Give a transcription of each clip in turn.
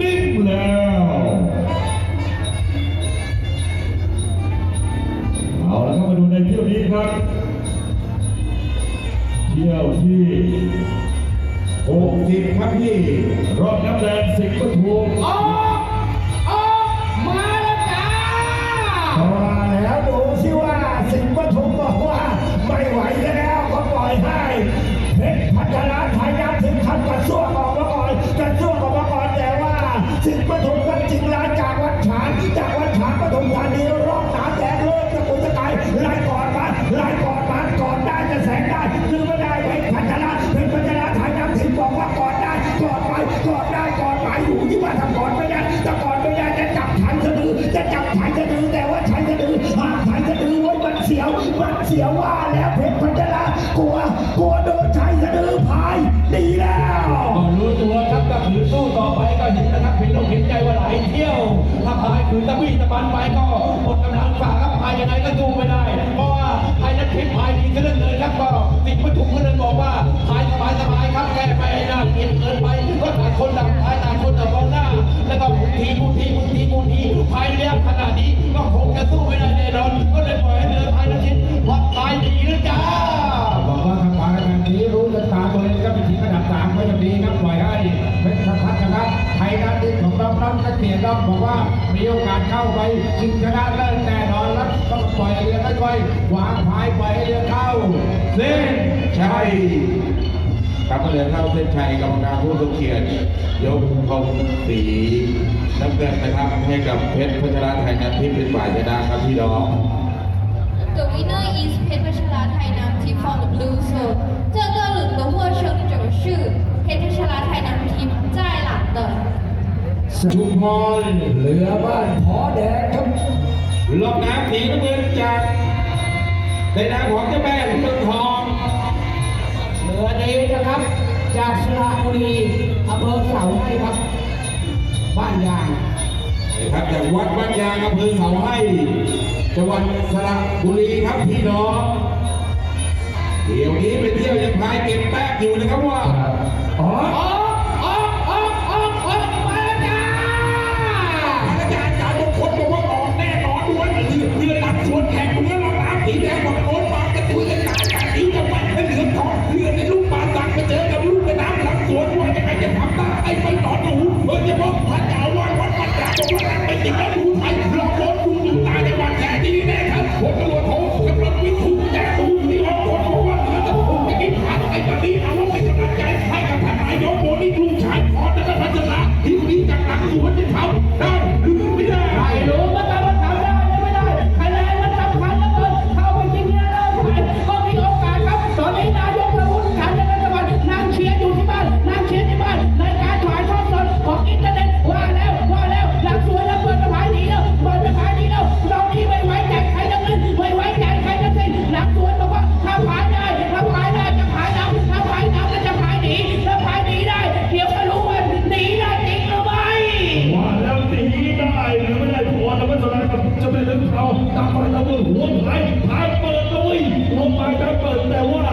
นิ่งแล้ว เอาละครับมาดูในเที่ยวนี้ครับ เที่ยวที่หกสิบครับพี่ รอบน้ำแดงสิงห์ปทุมออกออกมาแล้วจ้ามาแล้วดูสิว่าสิงห์ปทุมบอกว่า ไม่ไหวแล้วก็ปล่อยให้เพชรพัฒนา จะแสงได้หรือไม่ได้เพชรพัฒนาเพชรพัฒนาไทยยับถึงบอกว่ากอนได้กอนไปกอนได้กอนไปอยู่ที่ว่าทำกอนไม่ได้ถ้าก่อนไม่ได้จะจับฉันสะดือจะจับฉันสะดือแต่ว่าฉันสะดือหากฉันสะดือไว้มันเสียวมันเสียวว่าแล้วเพชรพัฒนากลัวกลัวโดนชัยสะดือพายดีแล้วรู้ตัวครับก็คือสู้ต่อไปก็เห็นนะครับเห็นอกเห็นใจว่าหลายเที่ยวถ้าพายคือตะบี้ตะบันไปก็หมดกำลังฝ่าครับพายยังไงก็สู้ไม่ได้ พราะว่าพายนั้นเพชรพายดีซะเหลือเกินครับก็ติดวัตถุเพื่อนบอกว่าพายสบายสบายครับแก้ไปน่าเกลียดเกินไปก็ต่างคนต่างพายต่างคนต่างมองหน้า แล้วก็มุนทีมุนทีมุนทีมุนทีพายเรียบขนาดนี้ก็คงจะสู้ไม่ได้แน่นอนก็เลยปล่อยให้เรือพายนั้นชิดวัดพายดีนะจ้าบอกว่าทางฝ่ายแบบนี้รู้กันตามตัวเองก็เป็นทีมระดับสามก็ยังดีครับปล่อยให้เพชรพัฒนะครับไทยนัดดินของน้องน้องนักเกียรติน้องบอกว่ามีโอกาสเข้าไปชิงชนะ ค่อยๆวางพายปล่อยให้เรือเข้าเส้น ใช่ครับเรือเข้าเส้นชัยกรรมการผู้ทรงเกียรติยกธงสีน้ำเงินนะครับให้กับเพชรพัชรไทยนัทที่เป็นฝ่ายชนะครับพี่น้อง The winner is Pet Pachara Thai Team from the blue zone。这个轮的获胜者是 Pet Pachara Thai Team 在蓝的。 ชุมพร เรือบ้านพอแดงครับ ลงน้ำสีน้ำเงินจากในนามของเจ้าแม่เมืองทองเรือดีนะครับ จากสระบุรีอำเภอเสาให้ครับ บ้านยางนะครับจากวัดบ้านยางอำเภอเขาให้จังหวัดสระบุรีครับพี่น้องเดี๋ยวนี้ไปเที่ยวยังพายเก็บแป๊บอยู่นะครับว่าอ๋อ ตามไปตามมือหัวหายหายเปิดเลยลงไปจะเปิดแต่ว่า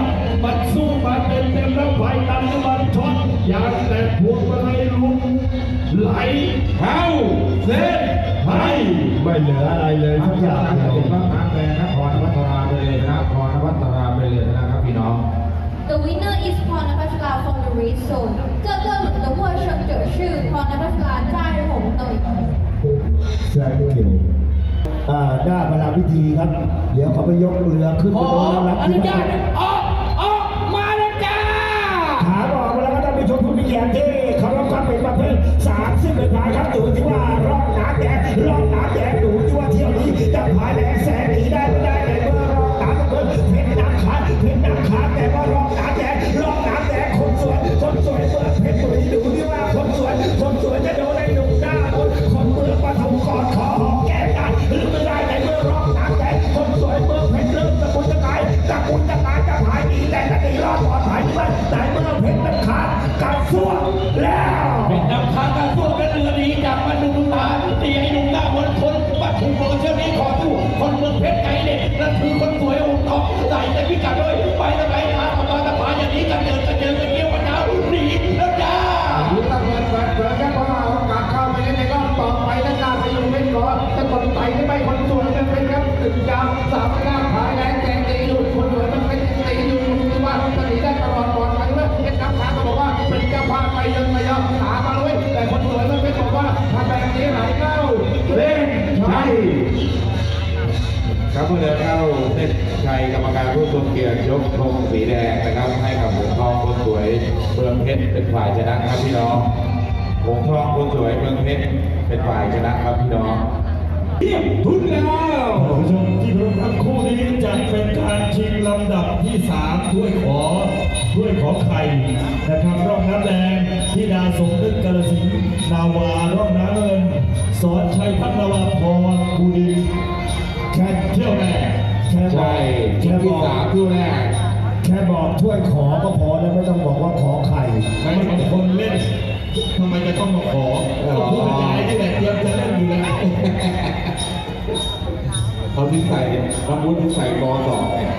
มันสู้มาเต็มเต็มแล้วไฟตันน้ำมันช็อตยางแตกพวงมาลัยลุกไหล เข้าเส้นให้ ไม่เหลืออะไรเลยทุกอย่างครับผมครับทางแดงครับพรวัฒราไปเลยนะครับพรวัฒราไปเลยนะครับพี่น้อง The winner is Pona Pachara from the red zone。这个轮的获胜者是 Pona Pachara 在红队。 แซงเกี่ยวอ่า ได้เวลาพิธีครับ เดี๋ยวเขาไปยกเรือขึ้นขไปอโดนแล้วรับอที่นุญาบ้าตนออกออกมาแล้วจ้าถามออกมาแล้วก็ต้องไปชมผู้มีเกียรติที่เขารับความเป็นประเภทสามสิบเป็นพายครับดูที่ว่ารอบหนาแดงรอบหนาแดงดูที่ว่าเที่ยวนี้จะพายแรงแสงหนีได้ไม่ได้ในเมื่อรอบหนาเพิ่มเพชรน้ำขาดเพชรน้ำขาดแต่ว่ารอบหนาแดงรอบหนาแดงคนสวยคนสวยเมื่อเพชรบุรีดูที่ว่าคนสวยคนสวยจะโดนไอ้หนุ่มหน้ามนต์คนเมืองปฐมกอดคอหอมแก้มกันหรือไม่ได้ในเมื่อ ร้อบหนาแดงคนสวยเมื่อเพชรเริ่มตะกุนตะกายตะกุนตะกายจะหายดีแต่จะตีรอดปลอดภัยไม่ได้ในเมื่อ ทรงเกียรติยกธงสีแดงนะครับ ให้กับหงทองคนสวยเมืองเพชรเป็นฝ่ายชนะครับพี่น้องหงทองคนสวยเมืองเพชรเป็นฝ่ายชนะครับพี่น้องเทียบทุนแล้วท่านผู้ชมที่เคารพครับคู่นี้จะเป็นการชิงลำดับที่สามถ้วยขอถ้วยขอไข่นะครับรอบน้ำแดงที่ดาสมนึกกาลสินธุ์นาวารอบน้ำเงินสอนชัยพัฒนาวาพรภูดินแค่เที่ยวแรก แค่บอใช่กที่แค่บที่อกสามที่แรกแค่บอกถ้วยขอก็พอแล้วไม่ต้องบอกว่าขอไข่ไม่บางคนเล่นทำไมจะต้องมาขอก็พูดกับยายนี่แหละเตรียมจะเล่นอยู่แล้วเขาที่ใส่บางวุ้นที่ใส่กอสองเนี่ย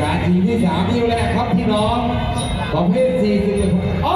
การทีมที่สามนี่แหละครับพี่น้องประเภทสี่สิบเออ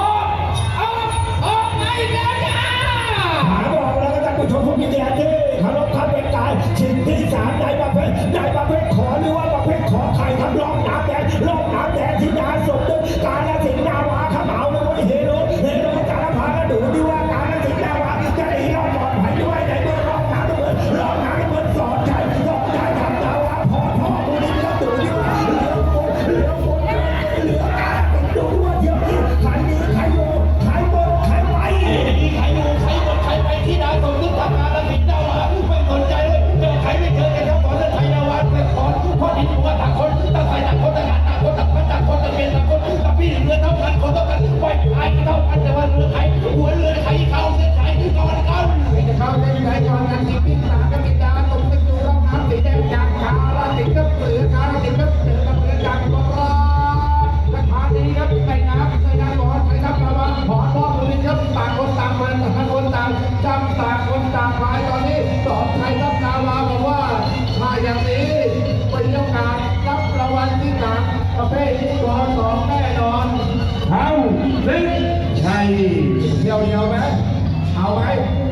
กอ เอาไหม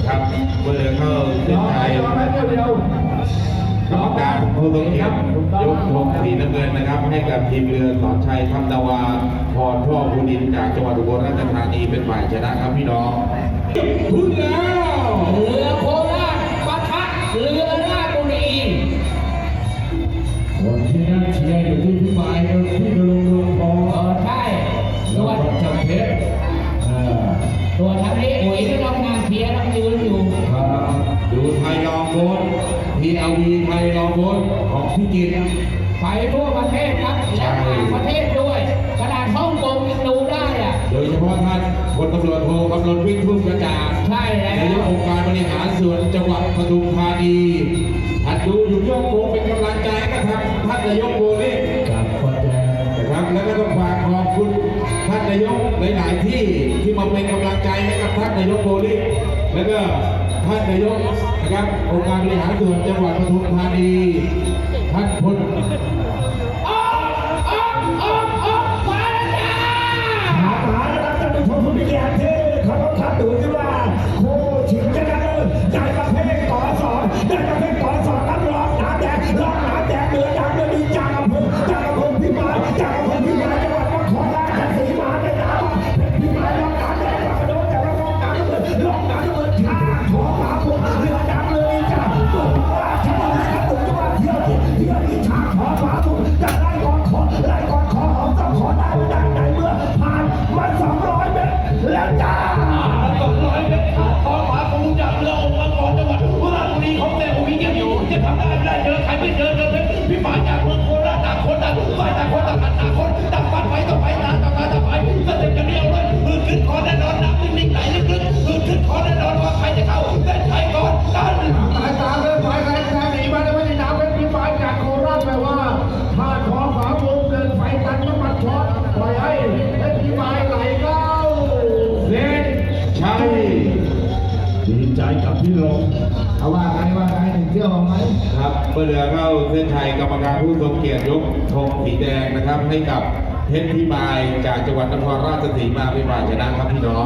ครับเมื่อเข้าเส้ยนอมไหมชัยยอมไหมเดียวเดียวกรรมการผู้ทรงเกียรติยกธงสีน้ำเงินนะครับ ให้กับทีมเรือสอนชัยทัพนาวาพรพ่อภูดินจากจังหวัดอุบลราชธานีเป็นฝ่ายชนะครับพี่น้องคุณแล้วเรือโคราชปะทะเรือราชบุรีคนที่นั่งเชียร์อยู่ที่พี่หมายกับพี่นรงค์ดวงทองเออใช่แล้ตัววก็จำเพชรอ่าตัวทางนี้อุ๋ยก็ต้องงาน ดูไทยลองโบนทีเอวีไทยลองโบนของพี่กิตไปทั่วประเทศครับและต่างประเทศด้วยขนาดฮ่องกงยังดูได้อะโดยเฉพาะท่านพลตำรวจโทกำลังวิ่งทุ่งกระจาดใช่แล้วนายกองค์การบริหารส่วนจังหวัดปทุมธานีท่านดูอยู่ยกโกเป็นกำลังใจนะครับท่านนายกโบนี่ครับขอแจ้งนะครับแล้วก็ต้องฝากขอบคุณท่านนายกหลาย ๆ ที่ที่มาเป็นกำลังใจให้กับท่านนายกโบนี่แล้วก็ ท่านนายกนะครับองค์การบริหารส่วนจังหวัดปทุมธานีท่านพลออกออกออกออกมาแล้วจ้าโครับท่านผู้ชมผู้มีเกียรติเคารพครับดูสิว่าคู่ชิงชนเลิศใจประเภท ใจกับพี่ลงเอาว่าไงว่าไงถึงเที่ยวเอาไหมครับเมื่อเรือเข้าเส้นชัยกรรมการผู้ทรงเกียรติยกธงสีแดงนะครับ ให้กับเพชรพิมายจากจังหวัดนครราชสีมาพิมายชนะครับพี่น้อง